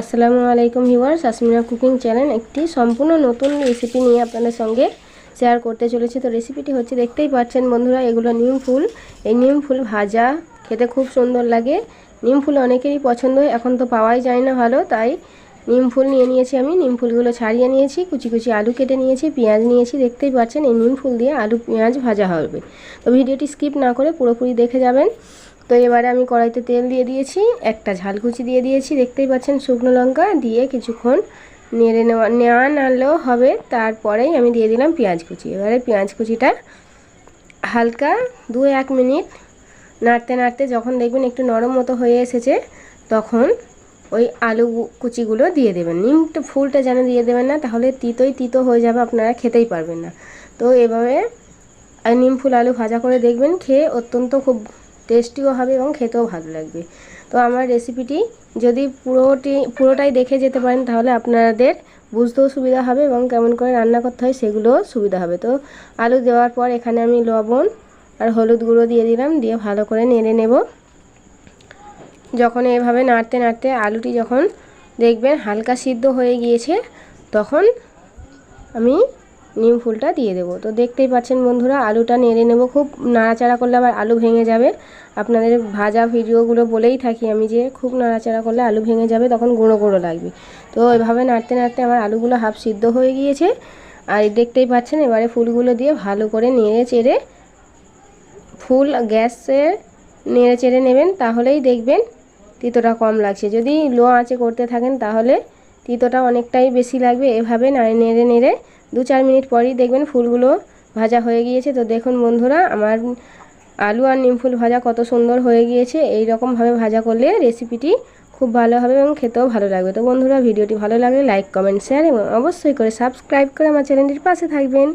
আসসালামু আলাইকুম viewers Asmina cooking channel একটি সম্পূর্ণ নতুন রেসিপি নিয়ে আপনাদের সঙ্গে শেয়ার করতে চলেছি। তো রেসিপিটি হচ্ছে, দেখতেই পাচ্ছেন বন্ধুরা, এগুলো নিম ফুল। এই নিম ফুল ভাজা, খেতে খুব সুন্দর লাগে। নিম ফুল অনেকেরই পছন্দ এখন তো পাওয়াই যায় না ভালো, তাই নিম ফুল নিয়ে নিয়েছি আমি। নিম ফুলগুলো ছাড়িয়ে নিয়েছি, কুচি কুচি আলু কেটে নিয়েছি, পেঁয়াজ নিয়েছি। দেখতেই পাচ্ছেন, এই নিম ফুল দিয়ে আলু পেঁয়াজ ভাজা হবে। তো ভিডিওটি স্কিপ না করে পুরোপুরি দেখে যাবেন। তো এবারে আমি কড়াইতে তেল দিয়ে দিয়েছি, একটা ঝালকুচি দিয়ে দিয়েছি, দেখতেই পাচ্ছেন শুকনো লঙ্কা দিয়ে কিছুক্ষণ নেড়ে নেওয়া নেওয়া নাড়লেও হবে, তারপরেই আমি দিয়ে দিলাম পেঁয়াজ কুচি। এবারে পেঁয়াজ কুচিটা হালকা দু এক মিনিট নাড়তে নাড়তে যখন দেখবেন একটু নরম মতো হয়ে এসেছে, তখন ওই আলু কুচিগুলো দিয়ে দেবেন। নিমটা, ফুলটা যেন দিয়ে দেবেন না, তাহলে তিতোই তিতো হয়ে যাবে, আপনারা খেতেই পারবেন না। তো এভাবে, নিম ফুল আলু ভাজা করে দেখবেন, খেয়ে অত্যন্ত খুব টেস্টিও হবে এবং খেতেও ভালো লাগবে। তো আমার রেসিপিটি যদি পুরোটি, পুরোটাই দেখে যেতে পারেন, তাহলে আপনাদের বুঝতেও সুবিধা হবে এবং কেমন করে রান্না করতে হয় সেগুলোও সুবিধা হবে। তো আলু দেওয়ার পর এখানে আমি লবণ আর হলুদ গুঁড়ো দিয়ে দিলাম, দিয়ে ভালো করে নেড়ে নেব। যখন এভাবে নাড়তে নাড়তে আলুটি যখন দেখবেন হালকা সিদ্ধ হয়ে গিয়েছে, তখন আমি নিম ফুলটা দিয়ে দেবো। তো দেখতেই পাচ্ছেন বন্ধুরা, আলুটা নেড়ে নেব। খুব নাড়াচাড়া করলে আবার আলু ভেঙে যাবে। আপনাদের ভাজা ভিডিওগুলো বলেই থাকি আমি যে, খুব নাড়াচাড়া করলে আলু ভেঙে যাবে, তখন গুঁড়ো গুঁড়ো লাগবে। তো এভাবে নাড়তে নাড়তে আমার আলুগুলো হাফ সিদ্ধ হয়ে গিয়েছে। আর দেখতেই পাচ্ছেন, এবারে ফুলগুলো দিয়ে ভালো করে নেড়ে চেড়ে, ফুল গ্যাসে নেড়ে চেড়ে নেবেন, তাহলেই দেখবেন তিতোটা কম লাগছে। যদি লো আঁচে করতে থাকেন, তাহলে তিতোটা অনেকটাই বেশি লাগবে। এভাবে নেড়ে নেড়ে দু চার মিনিট পরই দেখবেন ফুলগুলো ভাজা হয়ে গিয়েছে। তো দেখুন বন্ধুরা, আমার আলু আর নিম ফুল ভাজা কত সুন্দর হয়ে গিয়েছে। এই রকমভাবে ভাজা করলে রেসিপিটি খুব ভালো হবে এবং খেতেও ভালো লাগবে। তো বন্ধুরা, ভিডিওটি ভালো লাগলে লাইক কমেন্ট শেয়ার এবং অবশ্যই করে সাবস্ক্রাইব করে আমার চ্যানেলটির পাশে থাকবেন।